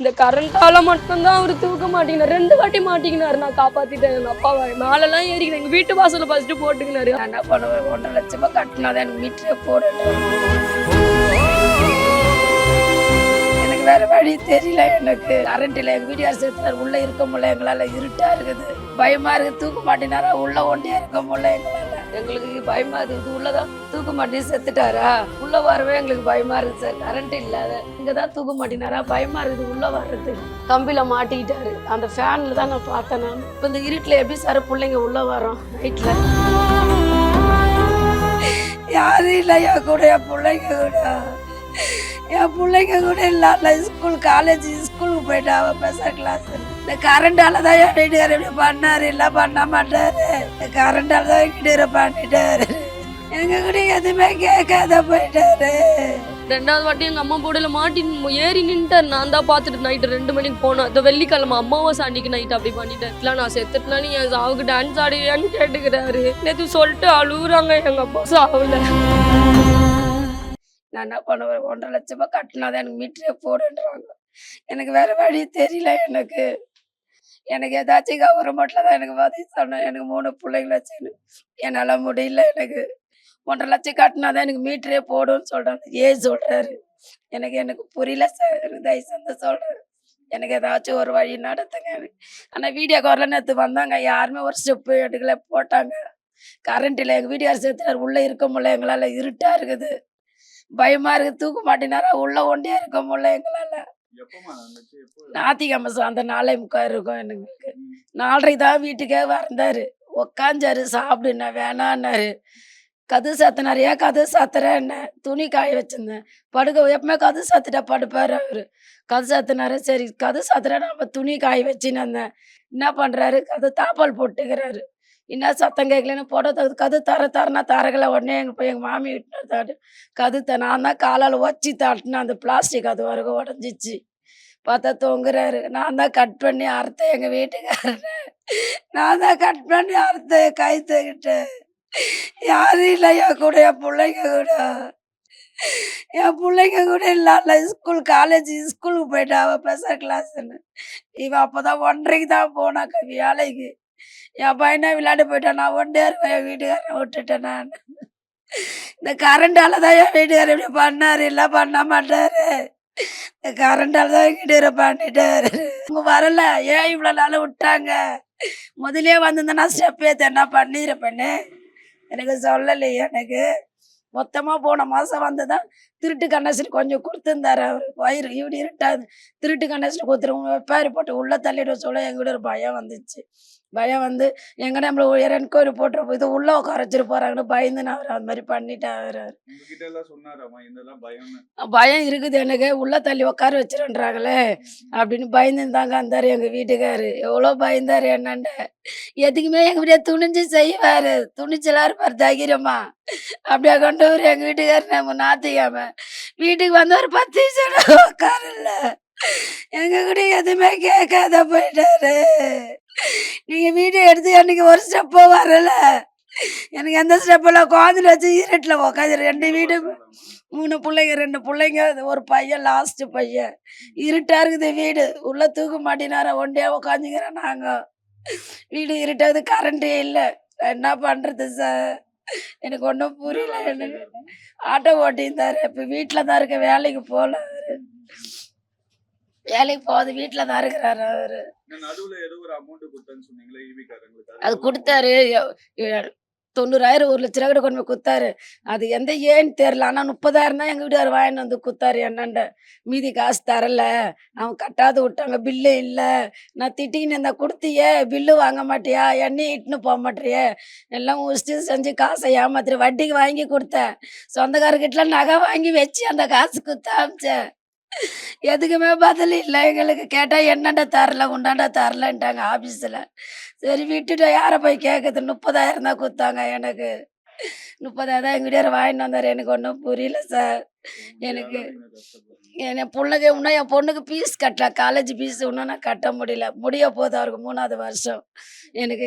இந்த கரண்டால மட்டும்தான் அவர் தூக்க மாட்டேங்கினார் ரெண்டு வாட்டி மாட்டிக்கினாரு. நான் காப்பாத்திட்டேன். எங்க அப்பாவை மேலெல்லாம் ஏறிக்கிறேன் எங்க வீட்டு வாசல ஃபர்ஸ்ட் போட்டுக்கினாரு. என்ன பண்ணுவேன் ஒன்றரை லட்சம் ரூபாய் கட்டினாதான் எனக்கு வீட்டுல போடணும் எனக்கு வேற வழி தெரியல எனக்கு. கரண்ட் இல்லை எங்க வீடியோ சேர்த்துனார் உள்ள இருக்க முடியல. எங்களால இருட்டா இருக்குது. பயமா இருக்கு தூக்க மாட்டேனாரா உள்ள ஒண்டியா இருக்க முடியல எங்களால. எங்களுக்கு பயமா இருக்குது. உள்ளதான் தூக்க மாட்டி செத்துட்டாரா? உள்ள வரவே எங்களுக்கு பயமா இருக்கு சார் கரண்ட் இல்லாத. இங்கதான் தூக்க மாட்டினாரா? பயமா இருக்குது உள்ள வர்றது கம்பியில மாட்டிக்கிட்டாரு. அந்த ஃபேன்ல தான் நான் பார்த்தேன் நான். இப்போ இந்த இருட்டில் எப்படி சார் பிள்ளைங்க உள்ள வரோம் நைட்ல யாரும் இல்லையா கூட என் பிள்ளைங்க கூட? என் பிள்ளைங்க கூட இல்லாம ஸ்கூல் காலேஜ் ஸ்கூலுக்கு போயிட்டா அவன் ஸ்பெஷல் கிளாஸ் இந்த கரண்டால தான் என் இப்படி பண்ணாரு. இல்லை பண்ண மாட்டாரு. இந்த கரண்டால தான் என் பண்ணிட்டாரு. எங்க கூட எதுவுமே கேட்காத போயிட்டாரு. ரெண்டாவது வாட்டி எங்க அம்மா போடல மாட்டி ஏறி நின்ட்டார். நான் தான் பார்த்துட்டு நைட்டு ரெண்டு மணிக்கு போனேன் இந்த வெள்ளிக்கிழமை அம்மாவை அன்னைக்கு நைட் அப்படி பண்ணிட்டேன் இல்லை நான் செத்துட்டுனா நீ என் சாவுக்கு டான்ஸ் ஆடுவியான்னு கேட்டுக்கிறாரு. நேற்று சொல்லிட்டு அழுகுறாங்க எங்க அப்பா சாவுல. நான் என்ன பண்ணுவேன்? ஒன்றரை லட்சம் ரூபாய் கட்டினாதான் எனக்கு மீட்டரே போடுன்றாங்க. எனக்கு வேற வழி தெரியல எனக்கு. எனக்கு ஏதாச்சும் கவர்மெண்ட்ல தான் எனக்கு உதவி சொன்னேன் எனக்கு மூணு பிள்ளைங்கள வச்சுன்னு என்னால் முடியல எனக்கு. ஒன்றரை லட்சம் கட்டினாதான் எனக்கு மீட்டரே போடுன்னு சொல்றாங்க. ஏன் சொல்றாரு? எனக்கு எனக்கு புரியல சார். எனக்கு தயவு செஞ்சு எனக்கு ஏதாச்சும் ஒரு வழி நடத்துங்க. ஆனால் வீடியோ குரல நேற்று வந்தாங்க. யாருமே ஒரு ஸ்டெப்பு எடுக்கல. போட்டாங்க. கரண்ட் இல்லை எங்கள் வீடியோ சேர்த்துனார் உள்ளே இருக்க முடியல. எங்களால் இருட்டா இருக்குது. பயமா இருக்கு. தூக்க மாட்டேனாரா? உள்ள ஒண்டியா இருக்க முடியல எங்களால. ஞாத்திக்கிழமை அந்த நாளே முக்கால் இருக்கும் எனக்கு நாலரை தான் வீட்டுக்கே வந்தாரு. உக்காஞ்சாரு சாப்பிடுண்ணா வேணான்னாரு. கது சாத்தினாரு ஏன் கது சாத்துறேன் என்ன? துணி காய வச்சிருந்தேன். படுக்க எப்பவுமே கது சாத்திட்டா படுப்பாரு அவரு. கது சாத்தினாரு சரி கது சாத்துறேன் நம்ம துணி காய வச்சுன்னு இருந்தேன் என்ன பண்றாரு? கது தாப்பால் போட்டுக்கிறாரு. என்ன சத்தம் கேட்கலன்னு போட்ட தகுது கது தர தரனா தரகல உடனே எங்கள் போய் எங்கள் மாமி விட்டு தாட்டு கது த நான் தான் காலால் ஒச்சி தாட்டினேன். அந்த பிளாஸ்டிக் அது வரைக்கும் உடஞ்சிச்சு. பார்த்தா தொங்குறாரு. நான் தான் கட் பண்ணி அறுத்தேன். எங்கள் வீட்டுக்காரரு. நான் தான் கட் பண்ணி அறுத்தேன். கை தகிட்டேன் யாரும் இல்லை. என் கூட என் பிள்ளைங்க கூட. என் பிள்ளைங்க கூட இல்லாத ஸ்கூல் காலேஜ் ஸ்கூலுக்கு போயிட்டா அவள் ப்ரெஷர் கிளாஸ்ன்னு இவன் அப்போதான் ஒன்றரைக்கு தான் போனாக்கா வேலைக்கு. என் பையனா விளையாட போயிட்டான். நான் ஒன்றே இருக்கேன் என் வீட்டுக்காரன் விட்டுட்டேன் நான். இந்த கரண்டால தான் என் வீட்டுக்காரர் இப்படி பண்ணாரு. இல்லை பண்ண மாட்டாரு. இந்த கரண்டால தான் என் வீட்டுக்காரர் பண்ணிட்டாரு. அவங்க வரல. ஏன் இவ்வளோ நாள் விட்டாங்க? முதலே வந்திருந்தேன்னா ஸ்டெப் ஏற்ற என்ன பண்ணியிருப்பேன்னு எனக்கு சொல்லலையே எனக்கு. மொத்தமாக போன மாதம் வந்து தான் திருட்டு கண்ணசன் கொஞ்சம் கொடுத்துருந்தாரு அவர். வயிறு இப்படி இருட்டாது. திருட்டு கண்ணசன் கொடுத்துருவோம் வெப்பாரி போட்டு உள்ளே தள்ளிட சொல்ல எங்கிட்ட ஒரு பயம் வந்துச்சு. பயம் வந்து எங்க நம்மள என்கொயரி போட்டுரு இது உள்ள உட்கார வச்சுட்டு போறாங்கன்னு பயந்து நான் அவர் அந்த மாதிரி பயம்னு? பயம் இருக்குது எனக்கு. உள்ள தள்ளி உட்கார வச்சிருன்றாங்களே அப்படின்னு பயந்துருந்தாங்க அந்தாரு எங்க வீட்டுக்காரு. எவ்வளோ பயந்தாரு என்னண்ட? எதுக்குமே எங்க வீட்டை துணிஞ்சு செய்வாரு. துணிச்சலா இருப்பார் தைரியமா அப்படியே கொண்டவர் எங்க வீட்டுக்காரு நம்ம நாத்திக்காம வீட்டுக்கு வந்து ஒரு பத்து நிமிஷம் உட்காரல எங்க கூட எதுவுமே கேட்காத போயிட்டாரு. நீங்க வீடியோ எடுத்து அன்னைக்கு ஒரு ஸ்டெப்போ வரல. எனக்கு எந்த ஸ்டெப்பெல்லாம் குழந்தைல வச்சு இருட்டில் உட்காந்து ரெண்டு வீடு மூணு பிள்ளைங்க ரெண்டு பிள்ளைங்க ஒரு பையன் லாஸ்ட் பையன். இருட்டா இருக்குது வீடு. உள்ள தூக்க மாட்டினார. ஒண்டியா உட்காந்துக்கிறேன் நாங்க. வீடு இருட்டாது கரண்டே இல்லை. என்ன பண்றது சார் எனக்கு ஒன்றும் புரியல. எனக்கு ஆட்டோ ஓட்டியிருந்தாரு. இப்போ வீட்டில் தான் இருக்க வேலைக்கு போகல வேலைக்கு போகாது வீட்டில் தான் இருக்கிறாரு அவரு. அது கொடுத்தாரு. தொண்ணூறாயிரம் ஒரு லட்ச ரூபா கூட கொண்டு போய் கொடுத்தாரு. அது எந்த ஏன்னு தெரில ஆனால் முப்பதாயிரம் தான் எங்கள் வீட்டுக்கார் வாங்கிட்டு வந்து கொடுத்தாரு என்னண்ட. மீதி காசு தரல. அவன் கட்டாது விட்டாங்க. பில்லு இல்லை. நான் திட்டின்னு இருந்தா கொடுத்தியே. பில்லு வாங்க மாட்டியா? எண்ணெய் இட்டுன்னு போக மாட்டியே? எல்லாம் முடிச்சுட்டு செஞ்சு காசை ஏமாத்துற வட்டிக்கு வாங்கி கொடுத்தேன். சொந்தக்காரர்கிட்ட நகை வாங்கி வச்சு அந்த காசு கொடுத்து அமிச்சேன். எதுக்குமே பதில் இல்லை. எங்களுக்கு கேட்டால் என்னண்டா தரல உண்டாண்டா தரலன்ட்டாங்க ஆஃபீஸில் சரி விட்டுட்டு யாரை போய் கேட்குறது முப்பதாயிரம் தான் கொடுத்தாங்க எனக்கு. முப்பதாயிரம் தான் வீட்டுக்காரர் வாங்கிட்டு வந்தார். எனக்கு ஒன்றும் புரியல சார். எனக்கு என் பிள்ளைங்க இன்னும் என் பொண்ணுக்கு ஃபீஸ் கட்டல. காலேஜ் ஃபீஸ் இன்னும் நான் கட்ட முடியல. முடிய போகுது அவருக்கு மூணாவது வருஷம். எனக்கு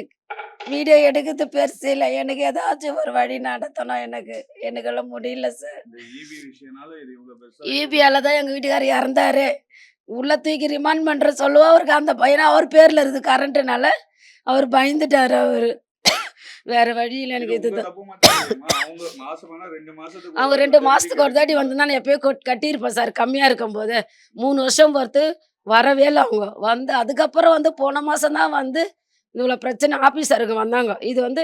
வீடியோ எடுக்கிறது பெருசு இல்லை. எனக்கு ஏதாச்சும் ஒரு வழி நடத்தணும் எனக்கு. எனக்கெல்லாம் முடியல சார் இந்த ஈவி விஷயம்னால இது இவ்வளவு பெருசா ஈபியால தான் எங்கள் வீட்டுக்காரர் இறந்தாரு. உள்ள தூக்கி ரிமாண்ட் பண்ற சொல்லுவா அவருக்கு அந்த பையனை. அவர் பேர்ல இருக்குது கரண்ட்டுனால அவர் பயந்துட்டாரு அவரு. வேற வழியில் எனக்கு இதுதான். அவங்க ரெண்டு மாசத்துக்கு ஒரு தாட்டி வந்து நான் எப்பயோ கொட்- கட்டியிருப்பேன் சார் கம்மியா இருக்கும்போது. மூணு வருஷம் பொறுத்து வரவே இல்லை அவங்க. வந்து அதுக்கப்புறம் வந்து போன மாசம் தான் வந்து இவ்வளோ பிரச்சனை ஆஃபீஸருக்கு வந்தாங்க. இது வந்து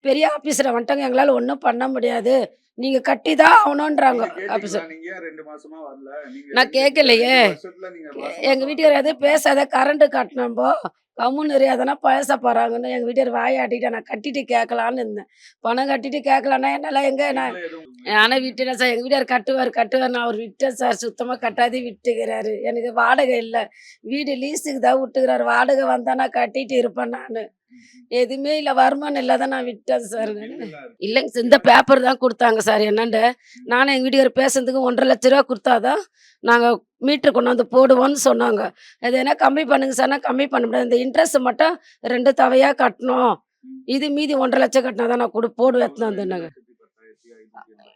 பெரிய ஆஃபீஸரை வந்துட்டாங்க. எங்களால் ஒன்றும் பண்ண முடியாது. நீங்க கட்டி தான் வரல? நீங்க நான் கேட்கலையே. எங்க வீட்டுக்காரர் எதுவும் பேசாத கரண்ட் கட்டினப்போ கம்முன்னு எதனா பேச போறாங்கன்னு எங்க வீட்டுக்காரர் வாயாட்டிட்டு நான் கட்டிட்டு கேட்கலான்னு இருந்தேன். பணம் கட்டிட்டு கேட்கலான்னா என்னால எங்க நான் நானே விட்டுட்டேன் சார். எங்கள் வீட்டார் கட்டுவார் கட்டுவார். நான் அவர் விட்டேன் சார். சுத்தமாக கட்டாதே விட்டுக்கிறாரு. எனக்கு வாடகை இல்லை. வீடு லீஸுக்கு தான் விட்டுக்கிறாரு. வாடகை வந்தா நான் கட்டிட்டு இருப்பேன் நான். எதுவுமே இல்லை வருமானம் இல்லாத நான் விட்டேன் சார். இல்லைங்க சார் இந்த பேப்பர் தான் கொடுத்தாங்க சார் என்னண்ட? நானும் எங்கள் வீட்டுக்காரர் பேசுறதுக்கு ஒன்றரை லட்ச ரூபா கொடுத்தாதான் நாங்கள் மீட்ரு கொண்டாந்து போடுவோம்னு சொன்னாங்க. அது என்ன கம்மி பண்ணுங்க சார்னா கம்மி பண்ண முடியாது. இந்த இன்ட்ரெஸ்ட் மட்டும் ரெண்டு தவையாக கட்டணும். இது மீதி ஒன்றரை லட்சம் கட்டினா தான் நான் கொடு போடுவேன் எடுத்துன்னு வந்துனாங்க ரெண்டு லட்சத்தி பத்தாயிரத்தி ஐநூத்தி எண்பது.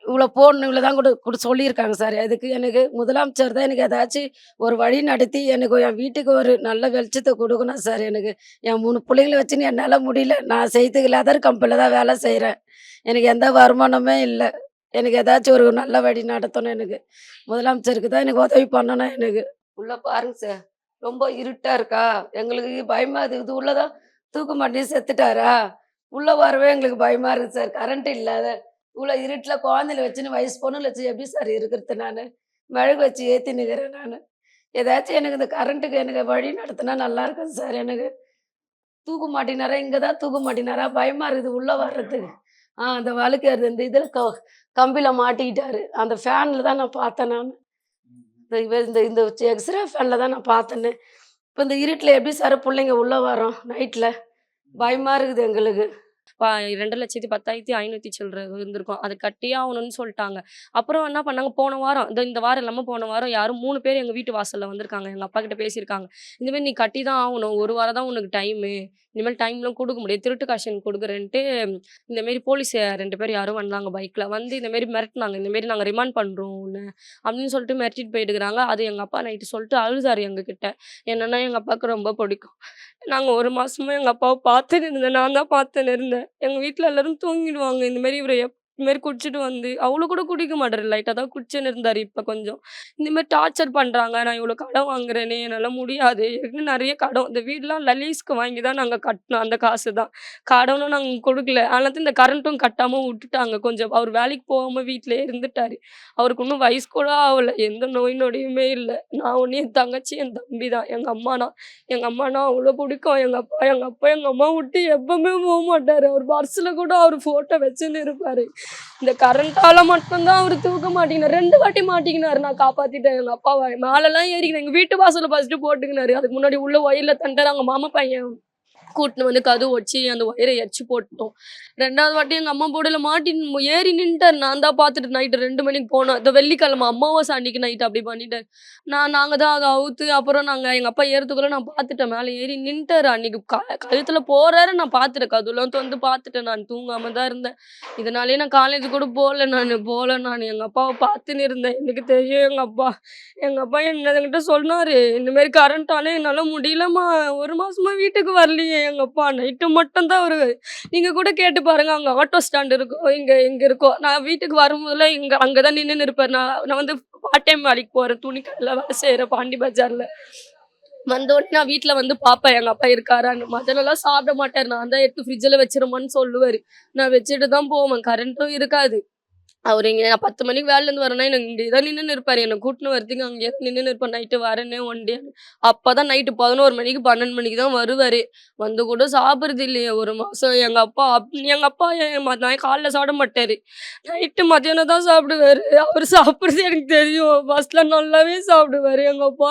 இவ்வளோ போடணும் இவ்வளோ தான் கொடு கொடு சொல்லியிருக்காங்க சார் அதுக்கு எனக்கு முதலமைச்சர் தான் எனக்கு ஏதாச்சும் ஒரு வழி நடத்தி எனக்கு என் வீட்டுக்கு ஒரு நல்ல வெளிச்சத்தை கொடுக்கணும் சார் எனக்கு என் மூணு பிள்ளைங்களை வச்சுன்னு என்னால் முடியல. நான் செய்துக்கு கம்பெனியில் தான் வேலை செய்கிறேன் எனக்கு எந்த வருமானமே இல்லை. எனக்கு ஏதாச்சும் ஒரு நல்ல வழி நடத்தணும் எனக்கு. முதலமைச்சருக்கு தான் எனக்கு உதவி பண்ணணும் எனக்கு. உள்ளே பாருங்க சார் ரொம்ப இருட்டாக இருக்கா? எங்களுக்கு பயமாக இருக்குது உள்ளதான் தூக்கு மாட்டி செத்துட்டாரா? உள்ளே வரவே எங்களுக்கு பயமாக இருக்குது சார் கரண்ட் இல்லாத இவ்வளோ இருட்டில் குழந்தைல வச்சுன்னு வயசு பொண்ணுல வச்சு எப்படி சார் இருக்கிறது நான்? மெழுகு வச்சு ஏற்றி நிற்கிறேன் நான். ஏதாச்சும் எனக்கு இந்த கரண்ட்டுக்கு எனக்கு வழி நடத்தினா நல்லா இருக்கும் சார் எனக்கு. தூக்க மாட்டினாரா? இங்கே தான் தூக்க மாட்டினாரா? பயமாக இருக்குது உள்ளே வர்றதுக்கு. ஆ அந்த வழுக்கிறது இந்த இதில் க கம்பியில் மாட்டிக்கிட்டாரு. அந்த ஃபேனில் தான் நான் பார்த்தேன் நான். இந்த இந்த இந்த எக்ஸ்ரே ஃபேனில் தான் நான் பார்த்தேன்னு. இப்போ இந்த இருட்டில் எப்படி சார் பிள்ளைங்க உள்ளே வரோம் நைட்டில் பயமாக இருக்குது எங்களுக்கு. ரெண்டு லட்சத்தி பத்தாயிரத்தி ஐநூற்றி சில்லற இருந்திருக்கும். அது கட்டியே ஆகணும்னு சொல்லிட்டாங்க. அப்புறம் என்ன பண்ணாங்க? போன வாரம் இந்த இந்த வாரம் இல்லாமல் போன வாரம் யாரும் மூணு பேர் எங்கள் வீட்டு வாசலில் வந்திருக்காங்க. எங்கள் அப்பா கிட்ட பேசியிருக்காங்க. இந்தமாரி நீ கட்டி தான் ஆகணும். ஒரு வாரம் தான் உனக்கு டைமு இனிமேல் டைம்லாம் கொடுக்க முடியாது. திருட்டு காஷன் கொடுக்குறேன்ட்டு இந்தமாரி போலீஸ் ரெண்டு பேர் யாரும் வந்தாங்க பைக்கில் வந்து இந்தமாரி மிரட்டினாங்க. இந்தமாரி நாங்கள் ரிமாண்ட் பண்ணுறோம் ஒன்று அப்படின்னு சொல்லிட்டு மிரட்டிட்டு போயிட்டுக்கிறாங்க அது எங்கள் அப்பா நைட்டு சொல்லிட்டு அழுதாரு எங்ககிட்ட. என்னன்னா எங்கள் அப்பாவுக்கு ரொம்ப பிடிக்கும். நாங்கள் ஒரு மாசமா எங்கள் அப்பாவை பார்த்துன்னு இருந்தேன். நான் தான் பார்த்துன்னு இருந்தேன். எங்கள் வீட்டில் எல்லாரும் தூங்கிடுவாங்க. இந்தமாரி இவரை எப் இந்த மாதிரி குடிச்சிட்டு வந்து அவ்வளோ கூட குடிக்க மாட்டாரு. லைட்டாக தான் குடிச்சுன்னு இருந்தார் இப்போ கொஞ்சம். இந்த மாதிரி டார்ச்சர் பண்ணுறாங்க நான் இவ்வளோ கடன் வாங்குறேனே என்னால் முடியாது. இன்னும் நிறைய கடன். இந்த வீடெலாம் லலீஸ்க்கு வாங்கி தான் நாங்கள் கட்டினோம். அந்த காசு தான். கடனும் நாங்கள் கொடுக்கல. அதனால இந்த கரண்ட்டும் கட்டாமல் விட்டுட்டாங்க கொஞ்சம். அவர் வேலைக்கு போகாமல் வீட்டிலே இருந்துட்டாரு. அவருக்கு இன்னும் வயசு கூட ஆகலை. எந்த நோய் நொடியுமே இல்லை. நான் ஒன்று என் தங்கச்சி என் தம்பி தான். எங்கள் அம்மானா எங்கள் அம்மானா அவ்வளோ பிடிக்கும். எங்கள் அப்பா எங்கள் அப்பா எங்கள் அம்மா விட்டு எப்பவுமே போக மாட்டார். அவர் பர்ஸில் கூட அவர் ஃபோட்டோ வச்சுன்னு இருப்பார். இந்த கரண்டால மட்டும்தான் அவர் தூக்க மாட்டேங்கினார் ரெண்டு வாட்டி மாட்டிக்கினாரு. நான் காப்பாத்திட்டேன். எங்க அப்பாவை மேலெல்லாம் ஏறிக்கினேன் எங்க வீட்டு வாசல ஃபஸ்ட்டு போட்டுக்கினாரு. அதுக்கு முன்னாடி உள்ள ஒயில தண்டார் அவங்க மாமா பையன். கூட்டின்னு வந்து கதவு வச்சு அந்த ஒயரை எச்சு போட்டோம் ரெண்டாவது வாட்டி எங்கள் அம்மா போடல மாட்டி ஏறி நின்ட்டார். நான் தான் பார்த்துட்டு நைட்டு ரெண்டு மணிக்கு போனோம். இந்த வெள்ளிக்கிழமை அம்மாவாசை அன்னைக்கு நைட்டு அப்படி பண்ணிட்டார். நான் நாங்கள் தான் அதை அவுத்து அப்புறம் நாங்கள் எங்கள் அப்பா ஏறதுக்குள்ள நான் பார்த்துட்டேன். மேலே ஏறி நின்ட்டாரு அன்னைக்கு. க கழுத்தில் போறாரு. நான் பார்த்துட்டேன். கதுலாம் வந்து பார்த்துட்டேன். நான் தூங்காம தான் இருந்தேன். இதனாலே நான் காலேஜ் கூட போகல நான். போகல நான். எங்கள் அப்பாவை பார்த்துன்னு இருந்தேன். எனக்கு தெரியும் எங்கள் அப்பா. எங்கள் அப்பா என்ன என்கிட்ட சொன்னார் இந்தமாரி கரண்ட்டாலே என்னால் முடியலம்மா. ஒரு மாசமா வீட்டுக்கு வரலையே. எங்கள் அப்பா நைட்டு மட்டும்தான் வருது. நீங்கள் கூட கேட்டு பாருங்க அங்கே ஆட்டோ ஸ்டாண்ட் இருக்கும் இங்கே இங்கே இருக்கோ. நான் வீட்டுக்கு வரும்போதுல இங்கே அங்கே தான் நின்றுன்னு இருப்பேன். நான் நான் வந்து பார்ட் டைம் வேலைக்கு போகிறேன் துணி வேலை செய்கிறேன் பாண்டி பஜாரில். வந்தோடனே நான் வீட்டில் வந்து பார்ப்பேன் எங்கள் அப்பா இருக்காரான்னு முதல்லலாம் சாப்பிட மாட்டார். நான் தான் எடுத்து ஃப்ரிட்ஜில் வச்சிருமான்னு சொல்லுவார். நான் வச்சுட்டு தான் போவேன் கரண்ட்டும் இருக்காது. அவர் இங்கே நான் பத்து மணிக்கு வேலையிலேருந்து வரேன்னா எனக்கு இங்கே தான் நின்று இருப்பார். என்னை கூட்டின்னு வரதுக்கு அங்கே நின்று இருப்பேன் நைட்டு வரேனே ஒன் டே அப்போ தான் நைட்டு பதினோரு மணிக்கு பன்னெண்டு மணிக்கு தான் வருவார். வந்து கூட சாப்பிட்றது இல்லையே. ஒரு மாதம் எங்கள் அப்பா அப் எங்கள் அப்பா நான் காலைல சாப்பிட மாட்டார். நைட்டு மத்தியானம் தான் சாப்பிடுவார். அவர் சாப்பிட்றது எனக்கு தெரியும். ஃபஸ்ட்டில் நல்லாவே சாப்பிடுவார் எங்கள் அப்பா.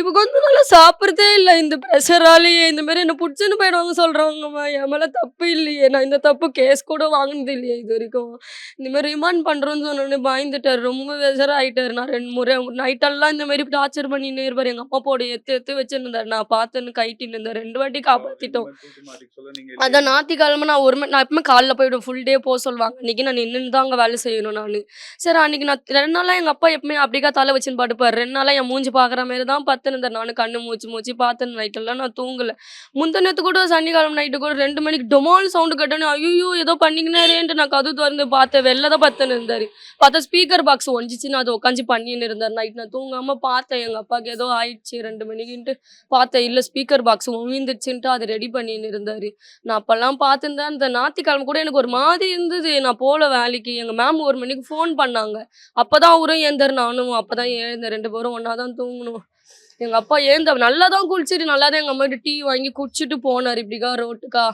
இப்போ கொஞ்ச நாளா சாப்பிட்றதே இல்லை. இந்த ப்ரெஷராலேயே இந்த மாதிரி என்ன பிடிச்சுன்னு போயிடுவாங்க சொல்கிறாங்கம்மா என் மேலே தப்பு இல்லையே. நான் இந்த தப்பு கேஸ் கூட வாங்கினது இல்லையே இது வரைக்கும் இந்த மாதிரி ரிமாண்ட் பண்ணுறோன்னு சொன்னோடனே பயந்துட்டார். ரொம்ப ப்ரெஷர் ஆகிட்டார் நான் ரெண்டு முறை நைட்டெல்லாம் இந்த மாதிரி டார்ச்சர் பண்ணின்னு இருப்பார். எங்கள் அப்பா போட எத்து எத்து வச்சுருந்தார். நான் பார்த்துன்னு கைட்டின்னு இருந்தேன் ரெண்டு வாட்டி காப்பாற்றிட்டோம் அதான் ஞாயிற்றுக்கிழமை நான் ஒரு நான் எப்பவுமே காலைல போயிடுவேன். ஃபுல் டே போக சொல்லுவாங்க. அன்றைக்கி நான் நின்று தான் அங்கே வேலை செய்யணும் நான். சரி அன்றைக்கி நான் ரெண்டு நாளாக எங்கள் அப்பா எப்பவுமே அப்படிக்கா தலை வச்சுன்னு பாடுப்பார் ரெண்டு நாளாக என் மூஞ்சி பார்க்குற மாதிரி தான் பார்த்து பார்த்துன்னு நானும் கண்ணு மூச்சு மூச்சு பார்த்தேன் நைட்டெல்லாம் நான் தூங்கல. முந்தினத்து கூட சனிக்கிழமை நைட்டு கூட ரெண்டு மணிக்கு டொமால் சவுண்டு கட்டணும் ஐயோ ஏதோ பண்ணிக்கினாரேன்ட்டு நான் கது திறந்து பார்த்தேன் வெளில தான் பார்த்துன்னு இருந்தாரு. பார்த்தா ஸ்பீக்கர் பாக்ஸ் ஒஞ்சிச்சு நான் அதை உட்காந்து பண்ணின்னு இருந்தார். நைட் நான் தூங்காம பார்த்தேன் எங்கள் அப்பாவுக்கு ஏதோ ஆயிடுச்சு ரெண்டு மணிக்குன்ட்டு பார்த்தேன். இல்லை ஸ்பீக்கர் பாக்ஸ் விழுந்துச்சுன்ட்டு அதை ரெடி பண்ணின்னு இருந்தாரு. நான் அப்போல்லாம் பார்த்துருந்தேன் அந்த ஞாயிற்றுக்கிழமை கூட எனக்கு ஒரு மாதிரி இருந்தது. நான் போல வேலைக்கு. எங்க மேம் ஒரு மணிக்கு ஃபோன் பண்ணாங்க. அப்பதான் அவரும் ஏந்தாரு நானும் அப்பதான் எழுந்தேன் ரெண்டு பேரும் ஒன்றா தான் தூங்கணும். எங்க அப்பா ஏந்த நல்லா தான் குளிச்சுட்டு நல்லா தான் எங்க அம்மா டீ வாங்கி குடிச்சிட்டு போனார். இப்படிக்கா ரோட்டுக்கா.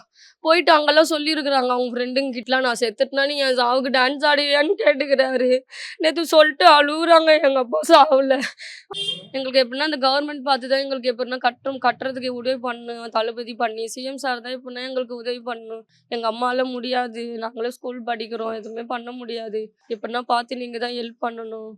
போயிட்டு அங்கெல்லாம் சொல்லியிருக்கிறாங்க அவங்க ஃப்ரெண்டுங்க கிட்டலாம் நான் செத்துட்டுனா நீ என் சாவுக்கு டான்ஸ் ஆடுவியான்னு கேட்டுக்கிறாரு. நேற்று சொல்லிட்டு அழுகுறாங்க எங்க அப்பா சாவுல. எங்களுக்கு எப்படின்னா இந்த கவர்மெண்ட் பார்த்து தான் எங்களுக்கு எப்படின்னா கட்டுறோம் கட்டுறதுக்கு உதவி பண்ணும். தளபதி பண்ணி சிஎம் சார் தான் எப்படின்னா எங்களுக்கு உதவி பண்ணும். எங்க அம்மால முடியாது. நாங்களும் ஸ்கூல் படிக்கிறோம் எதுவுமே பண்ண முடியாது. எப்படின்னா பார்த்து நீங்க தான் ஹெல்ப் பண்ணணும்.